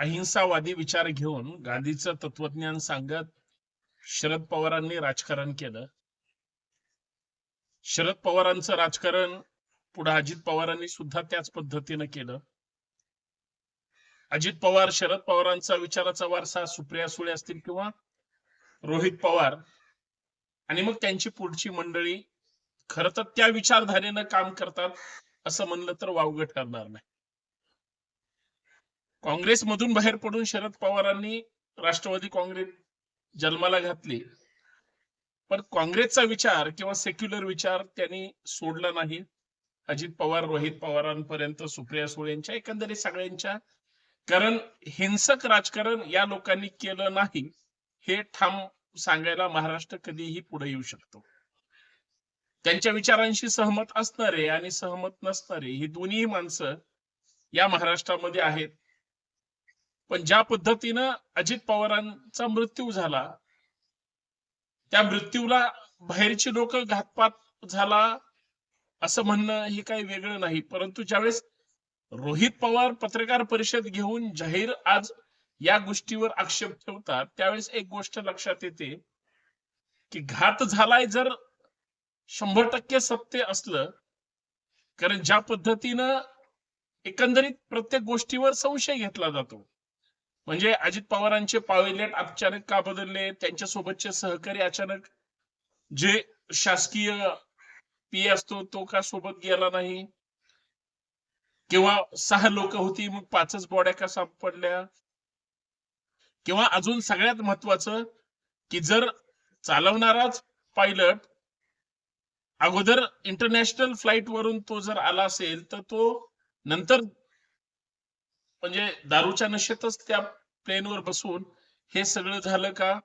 अहिंसावादी विचार घेऊन गांधीचं तत्वज्ञान सांगत शरद पवारांनी राजकारण केलं. शरद पवारांचं राजकारण पुढे अजित पवारांनी सुद्धा त्याच पद्धतीनं केलं. अजित पवार शरद पवारांचा विचाराचा वारसा सुप्रिया सुळे असतील किंवा रोहित पवार आणि मग त्यांची पुढची मंडळी खर तर त्या विचारधारेनं काम करतात असं म्हणलं तर वावगं ठरणार नाही. काँग्रेसमधून बाहेर पडून शरद पवारांनी राष्ट्रवादी काँग्रेस जन्माला घातली. पण काँग्रेसचा विचार किंवा सेक्युलर विचार त्यांनी सोडला नाही. अजित पवार रोहित पवारांपर्यंत सुप्रिया सुळेंच्या एकंदरीत सगळ्यांच्या. कारण हिंसक राजकारण या लोकांनी केलं नाही हे ठाम सांगायला महाराष्ट्र कधीही पुढे येऊ शकतो. त्यांच्या विचारांशी सहमत असणारे आणि सहमत नसणारे ही दोन्ही माणसं या महाराष्ट्रामध्ये आहेत. पण ज्या पद्धतीनं अजित पवारांचा मृत्यू झाला त्या मृत्यूला बाहेरची लोक घातपात झाला असं म्हणणं हे काही वेगळं नाही. परंतु ज्यावेळेस रोहित पवार पत्रकार परिषद घेऊन जाहीर आज या गोष्टीवर आक्षेप ठेवतात त्यावेळेस एक गोष्ट लक्षात येते की घात झालाय जर शंभर टक्के सत्य असलं कारण ज्या पद्धतीनं एकंदरीत प्रत्येक गोष्टीवर संशय घेतला जातो. म्हणजे अजित पवारांचे पायलट अचानक का बदलले? त्यांच्या सोबतचे सहकारी अचानक जे शासकीय पी असतो तो का सोबत गेला नाही? किंवा सहा लोक होती मग पाचच बॉड्या का सापडल्या? किंवा अजून सगळ्यात महत्वाचं की जर चालवणाराच पायलट अगोदर इंटरनॅशनल फ्लाईट वरून तो जर आला असेल तर तो नंतर म्हणजे दारूच्या नशेतच त्या प्लेनवर बसून हे सगळं झालं का?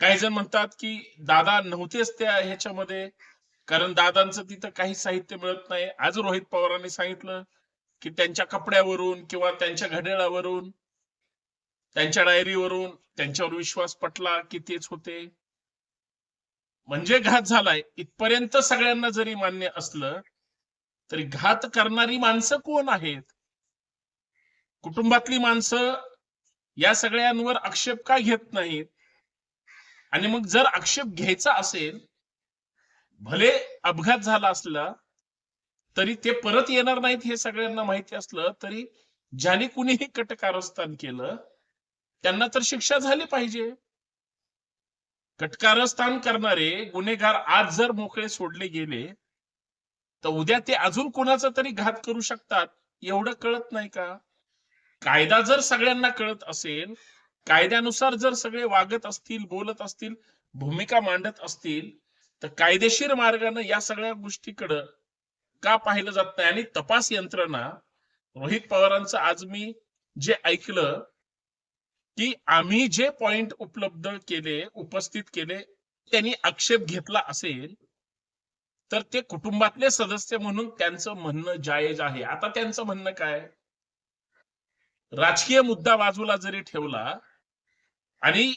काही जण म्हणतात की दादा नव्हतेच त्या ह्याच्यामध्ये कारण दादांचं तिथं काही साहित्य मिळत नाही. आज रोहित पवारांनी सांगितलं की त्यांच्या कपड्यावरून किंवा त्यांच्या घड्याळावरून त्यांच्या डायरीवरून त्यांच्यावर विश्वास पटला की तेच होते. म्हणजे घात झालाय. इथपर्यंत सगळ्यांना जरी मान्य असलं तरी घात करणारी माणसं कोण आहेत? कुटुंबातली माणसं या सगळ्यांवर आक्षेप का घेत नाहीत? आणि मग जर आक्षेप घ्यायचा असेल भले अपघात झाला असला तरी ते परत येणार नाहीत हे सगळ्यांना माहिती असलं तरी ज्याने कुणीही कटकारस्थान केलं त्यांना तर शिक्षा झाली पाहिजे. कटकारस्थान करणारे गुन्हेगार आज जर मोकळे सोडले गेले तर उद्या ते अजून कोणाचा तरी घात करू शकतात एवढं कळत नाही का? कायदा जर सगळ्यांना कळत असेल कायद्यानुसार जर सगळे वागत असतील बोलत असतील भूमिका मांडत असतील तर कायदेशीर मार्गाने या सगळ्या गोष्टीकडं का पाहिलं जात नाही? आणि तपास यंत्रणा रोहित पवारांचं आज मी जे ऐकलं की आम्ही जे पॉइंट उपलब्ध केले उपस्थित केले त्यांनी आक्षेप घेतला असेल तर ते कुटुंबातले सदस्य म्हणून त्यांचं म्हणणं जायज आहे. आता त्यांचं म्हणणं काय? राजकीय मुद्दा बाजूला जरी ठेवला आणि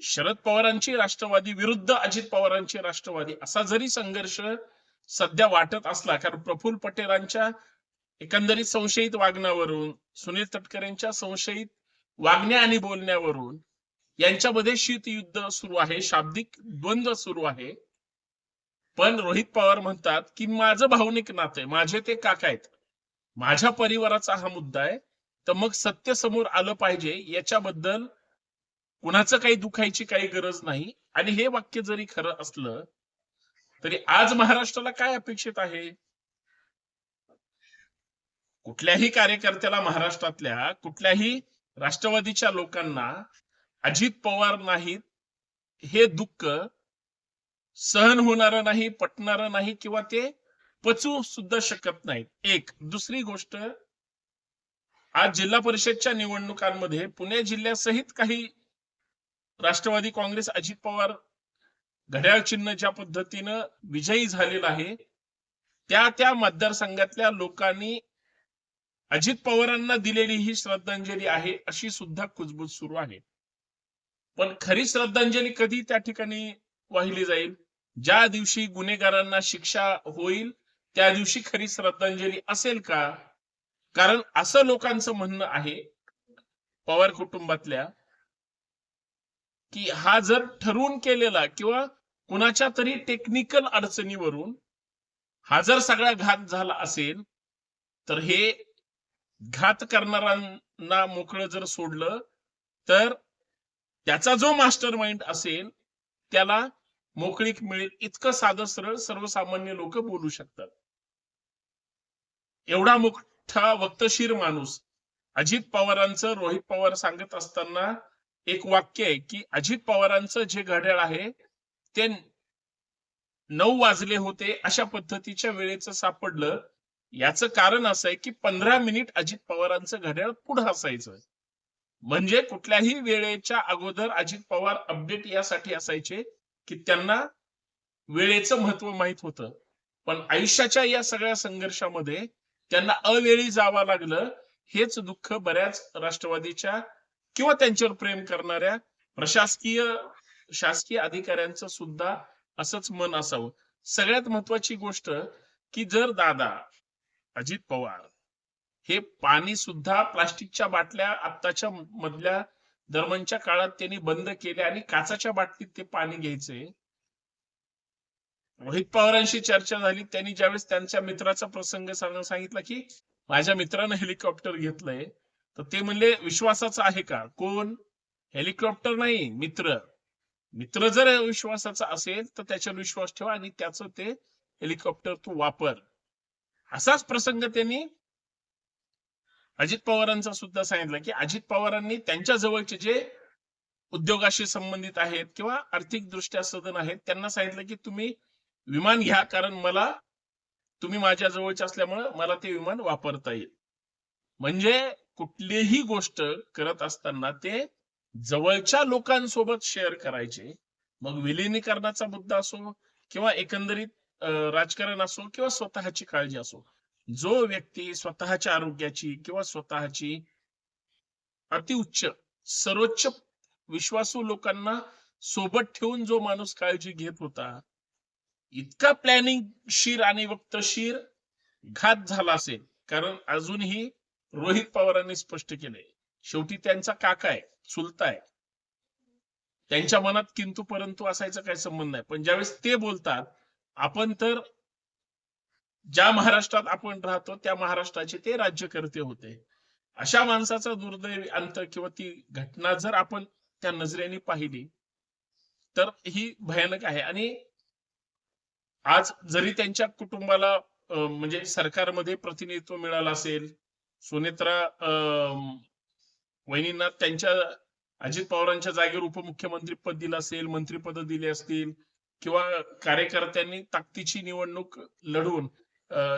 शरद पवारांची राष्ट्रवादी विरुद्ध अजित पवारांची राष्ट्रवादी असा जरी संघर्ष सध्या वाटत असला कारण प्रफुल्ल पटेलांच्या एकंदरीत संशयित वागण्यावरून सुनील तटकरेंच्या संशयित वागण्या आणि बोलण्यावरून यांच्यामध्ये शीतयुद्ध सुरू आहे शाब्दिक द्वंद्व सुरू आहे. पण रोहित पवार म्हणतात की माझं भावनिक नातं आहे माझे ते काका आहेत. माझ्या परिवाराचा हा मुद्दा आहे. तर मग सत्य समोर आलं पाहिजे याच्याबद्दल कुणाचं काही दुखायची काही गरज नाही. आणि हे वाक्य जरी खरं असलं तरी आज महाराष्ट्राला काय अपेक्षित आहे? कुठल्याही कार्यकर्त्याला महाराष्ट्रातल्या कुठल्याही राष्ट्रवादीच्या लोकांना अजित पवार नाहीत हे दुःख सहन होणार नाही पटणार नाही किंवा ते पचू सुद्धा शकत नाहीत. एक. दुसरी गोष्ट आज जिल्हा परिषदच्या निवडणुकांमध्ये पुणे जिल्ह्यासहित काही राष्ट्रवादी काँग्रेस अजित पवार घड्याळ चिन्ह ज्या पद्धतीनं विजयी झालेला आहे. त्या त्या मतदारसंघातल्या लोकांनी अजित पवारांना दिलेली ही श्रद्धांजली आहे अशी सुद्धा कुजबूज सुरू आहे. पण खरी श्रद्धांजली कधी त्या ठिकाणी वाहिली जाईल? ज्या दिवशी गुन्हेगारांना शिक्षा होईल त्या दिवशी खरी श्रद्धांजली असेल का? कारण असं लोकांचं म्हणणं आहे पवार कुटुंबातल्या की हा जर ठरवून केलेला किंवा कुणाच्या तरी टेक्निकल अडचणीवरून हा जर सगळा घात झाला असेल तर हे घात करणाऱ्यांना मोकळं जर सोडलं तर त्याचा जो मास्टर माइंड असेल त्याला मोकळीक मिळेल. इतकं साधं सरळ सर्वसामान्य लोक बोलू शकतात. एवढा मोठा वक्तशीर माणूस. अजित पवारांचं रोहित पवार सांगत असताना एक वाक्य आहे की अजित पवारांचं जे घड्याळ आहे ते नऊ वाजले होते अशा पद्धतीच्या वेळेचं सापडलं. याचं कारण असं आहे की पंधरा मिनिट अजित पवारांचं घड्याळ पुढं असायचं. म्हणजे कुठल्याही वेळेच्या अगोदर अजित पवार अपडेट यासाठी असायचे की त्यांना वेळेचं महत्त्व माहीत होतं. पण आयुष्याच्या या सगळ्या संघर्षामध्ये त्यांना अवेळी जावं लागलं हेच दुःख बऱ्याच राष्ट्रवादीच्या किंवा त्यांच्यावर प्रेम करणाऱ्या प्रशासकीय शासकीय अधिकाऱ्यांचं सुद्धा असंच मन असावं. सगळ्यात महत्वाची गोष्ट की जर दादा अजित पवार हे पाणी सुद्धा प्लास्टिकच्या बाटल्या आत्ताच्या मधल्या दरम्यानच्या काळात त्यांनी बंद केले आणि काचाच्या बाटलीत ते पाणी घ्यायचे रोहित पवारांशी चर्चा झाली. त्यांनी ज्यावेळेस त्यांच्या मित्राचा प्रसंग सांग- सांगितला की माझ्या मित्रानं हेलिकॉप्टर घेतलंय. तर ते म्हणले विश्वासाचं आहे का? कोण? हेलिकॉप्टर नाही मित्र. मित्र जर विश्वासाचा असेल तर त्याच्यावर विश्वास ठेवा आणि त्याचं ते हेलिकॉप्टर तू वापर. असाच प्रसंग त्यांनी अजित पवारांचा सुद्धा सांगितला की अजित पवारांनी त्यांच्या जवळचे जे उद्योगाशी संबंधित आहेत किंवा आर्थिक दृष्ट्या सदन आहेत त्यांना सांगितलं की तुम्ही विमान घ्या कारण मला तुम्ही माझ्या जवळचे असल्यामुळे मला ते विमान वापरता येईल. म्हणजे कुठलीही गोष्ट करत असताना ते जवळच्या लोकांसोबत शेअर करायचे. मग विलिनीकरणाचा मुद्दा असो किंवा एकंदरीत राजकारण असो किंवा स्वतःची काळजी असो जो व्यक्ती स्वतःच्या आरोग्याची किंवा स्वतःची अतिउच्च सर्वोच्च विश्वासू लोकांना सोबत ठेवून जो माणूस काळजी घेत होता इतका प्लॅनिंग शीर आणि वक्तशीर घात झाला असेल. कारण अजूनही रोहित पवारांनी स्पष्ट केलंय. शेवटी त्यांचा काका आहे चुलता आहे. त्यांच्या मनात किंतु परंतु असायचा काही संबंध नाही. पण ज्यावेळेस ते बोलतात आपण तर ज्या महाराष्ट्रात आपण राहतो त्या महाराष्ट्राचे ते राज्यकर्ते होते. अशा माणसाचा दुर्दैवी अंत किंवा ती घटना जर आपण त्या नजरेने पाहिली तर ही भयानक आहे. आणि आज जरी त्यांच्या कुटुंबाला म्हणजे सरकारमध्ये प्रतिनिधित्व मिळालं असेल सुनेत्रा अं, वहिनींना त्यांच्या अजित पवारांच्या जागेवर उपमुख्यमंत्री पद दिलं असेल मंत्रीपद दिले असतील किंवा कार्यकर्त्यांनी ताकदीची निवडणूक लढवून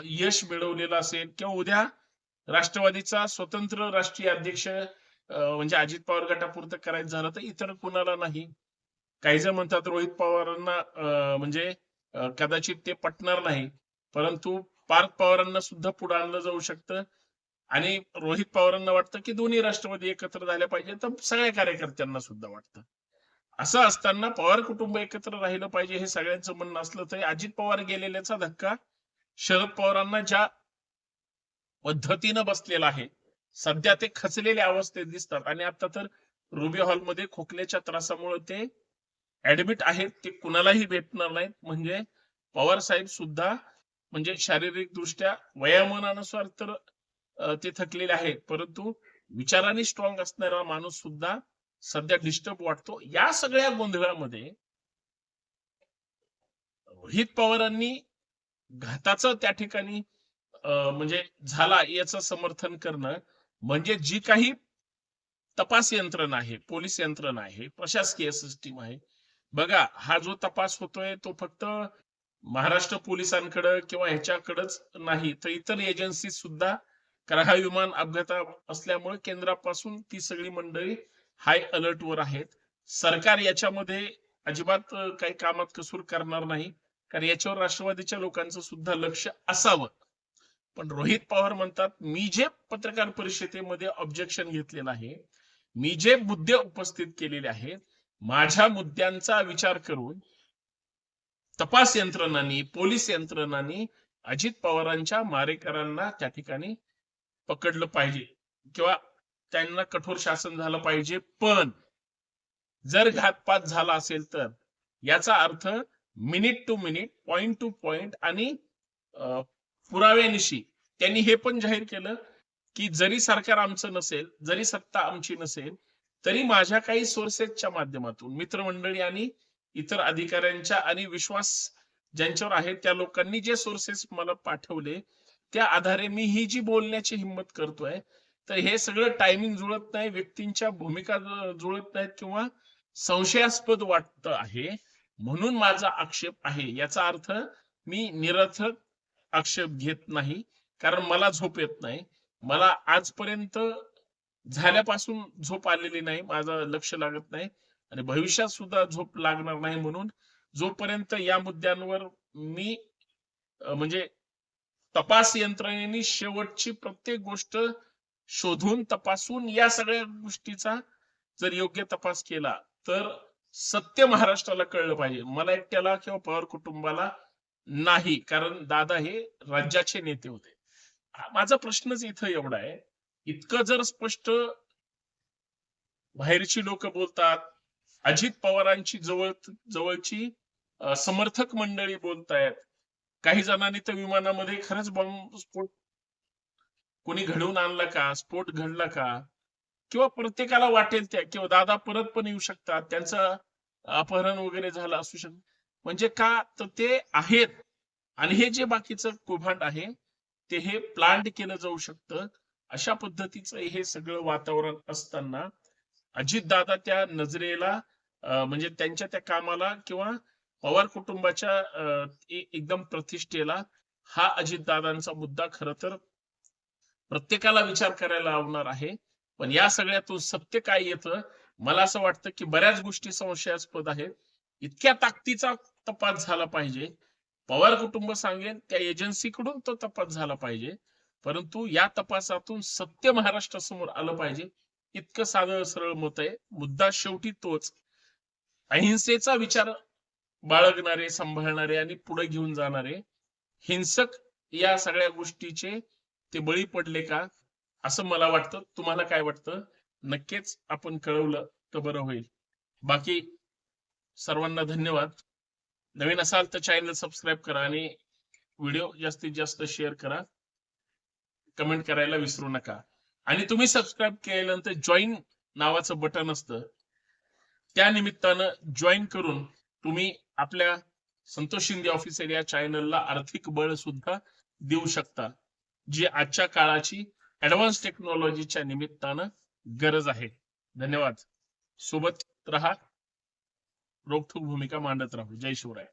यश मिळवलेलं असेल किंवा उद्या राष्ट्रवादीचा स्वतंत्र राष्ट्रीय अध्यक्ष अं, म्हणजे अजित पवार गटापुरतं करायचं झालं तर इतर कुणाला नाही? काही जण म्हणतात रोहित पवारांना अं, म्हणजे कदाचित ते पटणार नाही. परंतु पार्थ पवारांना सुद्धा पुढे आणलं जाऊ शकतं. आणि रोहित पवारांना वाटतं की दोन्ही राष्ट्रवादी एकत्र झाल्या पाहिजे तर सगळ्या कार्यकर्त्यांना सुद्धा वाटतं. असं असताना पवार कुटुंब एकत्र राहिलं पाहिजे हे सगळ्यांचं म्हणणं असलं तरी अजित पवार गेलेल्याचा धक्का शरद पवारांना ज्या पद्धतीनं बसलेला आहे सध्या ते खचलेल्या अवस्थेत दिसतात. आणि आता तर रुबी हॉलमध्ये खोकल्याच्या त्रासामुळे ते ऍडमिट आहेत ते कुणालाही भेटणार नाहीत. म्हणजे पवार साहेब सुद्धा म्हणजे शारीरिक दृष्ट्या वयामानानुसार तर ते थकलेले आहेत. परंतु विचाराने स्ट्रॉंग असणारा माणूस सुद्धा सध्या डिस्टर्ब वाटतो. या सगळ्या गोंधळामध्ये रोहित पवारांनी घाताचं त्या ठिकाणी म्हणजे झाला याचं समर्थन करणं. म्हणजे जी काही तपास यंत्रणा आहे पोलीस यंत्रणा आहे प्रशासकीय सिस्टीम आहे बघा हा जो तपास होतोय तो फक्त महाराष्ट्र पोलिसांकडे किंवा ह्याच्याकडेच नाही तर इतर एजन्सी सुद्धा कारण हा विमान अपघात असल्यामुळे केंद्रापासून ती सगळी मंडळी हाय अलर्ट वर आहेत. सरकार याच्यामध्ये अजिबात काही कामात कसूर करणार नाही कारण याच्यावर राष्ट्रवादीच्या लोकांचं सुद्धा लक्ष असावं. पण रोहित पवार म्हणतात मी जे पत्रकार परिषदेमध्ये ऑब्जेक्शन घेतलेलं आहे मी जे मुद्दे उपस्थित केलेले आहेत माझ्या मुद्द्यांचा विचार करून तपास यंत्रणांनी पोलीस यंत्रणांनी अजित पवारांच्या मारेकरांना त्या ठिकाणी पकडलं पाहिजे किंवा त्यांना कठोर शासन झालं पाहिजे. पण जर घातपात झाला असेल तर याचा अर्थ minute to minute point to point आणि अं, पुराव्यानिशी त्यांनी हे पण जाहीर केलं की जरी सरकार आमचं नसेल जरी सत्ता आमची नसेल तरी माझ्या काही सोर्सेसच्या माध्यमातून मित्रमंडळी आणि इतर अधिकाऱ्यांच्या आणि विश्वास ज्यांच्यावर आहे त्या लोकांनी जे सोर्सेस मला पाठवले त्या आधारे मी ही जी बोलण्याची हिंमत करतोय तर हे सगळं टायमिंग जुळत नाही व्यक्तींच्या भूमिका जुळत नाहीत किंवा संशयास्पद वाटत आहे म्हणून माझा आक्षेप आहे. याचा अर्थ मी निरर्थक आक्षेप घेत नाही कारण मला झोप येत नाही. मला आजपर्यंत झाल्यापासून झोप आलेली नाही माझं लक्ष लागत नाही आणि भविष्यात सुद्धा झोप लागणार नाही म्हणून जोपर्यंत या मुद्द्यांवर मी म्हणजे तपास यंत्रणेने शेवटची प्रत्येक गोष्ट शोधून तपासून या सगळ्या गोष्टीचा जर योग्य तपास केला तर सत्य महाराष्ट्राला कळलं पाहिजे. मला एकट्याला किंवा पवार कुटुंबाला नाही कारण दादा हे राज्याचे नेते होते. माझा प्रश्नच इथं एवढा आहे. इतकं जर स्पष्ट बाहेरची लोक बोलतात अजित पवारांची जवळ जवळची समर्थक मंडळी बोलतायत. काही जणांनी तर विमानामध्ये खरंच बॉम्ब स्फोट कोणी घडवून आणला का? स्फोट घडला का? किंवा प्रत्येकाला वाटेल त्या किंवा दादा परत पण येऊ शकतात. त्यांचं अपहरण वगैरे झालं असू शकत. म्हणजे का? तर ते आहेत. आणि हे जे बाकीचं कुभांड आहे ते हे प्लांट केलं जाऊ शकतं. अशा पद्धतीचं हे सगळं वातावरण असताना अजितदादा त्या नजरेला म्हणजे त्यांच्या त्या कामाला किंवा पवार कुटुंबाच्या एकदम प्रतिष्ठेला हा अजितदादांचा मुद्दा खर तर प्रत्येकाला विचार करायला लावणार आहे. पण या सगळ्यातून सत्य काय येतं? मला असं वाटतं की बऱ्याच गोष्टी संशयास्पद आहेत. इतक्या ताकदीचा तपास झाला पाहिजे. पवार कुटुंब सांगेल त्या एजन्सीकडून तो तपास झाला पाहिजे. परंतु या तपासातून सत्य महाराष्ट्रासमोर आलं पाहिजे. इतकं साधं सरळ मत आहे. मुद्दा शेवटी तोच. अहिंसेचा विचार बाळगणारे सांभाळणारे आणि पुढे घेऊन जाणारे हिंसक या सगळ्या गोष्टीचे ते बळी पडले का? असं मला वाटतं. तुम्हाला काय वाटतं? नक्कीच आपण कळवलं तर बरं होईल. बाकी सर्वांना धन्यवाद. नवीन असाल तर चॅनल सबस्क्राईब करा आणि व्हिडिओ जास्तीत जास्त शेअर करा. कमेंट करायला विसरू नका. आणि तुम्ही सबस्क्राईब केल्यानंतर जॉईन नावाचं बटन असतं. त्या निमित्तानं जॉईन करून तुम्ही आपल्या संतोष शिंदे ऑफिसर या चॅनलला आर्थिक बळ सुद्धा देऊ शकता जी आजच्या काळाची ऍडव्हान्स टेक्नॉलॉजीच्या निमित्तानं गरज आहे. धन्यवाद. सोबत राहा. रोखोक भूमिका मांडत राहू. जय शिवराय.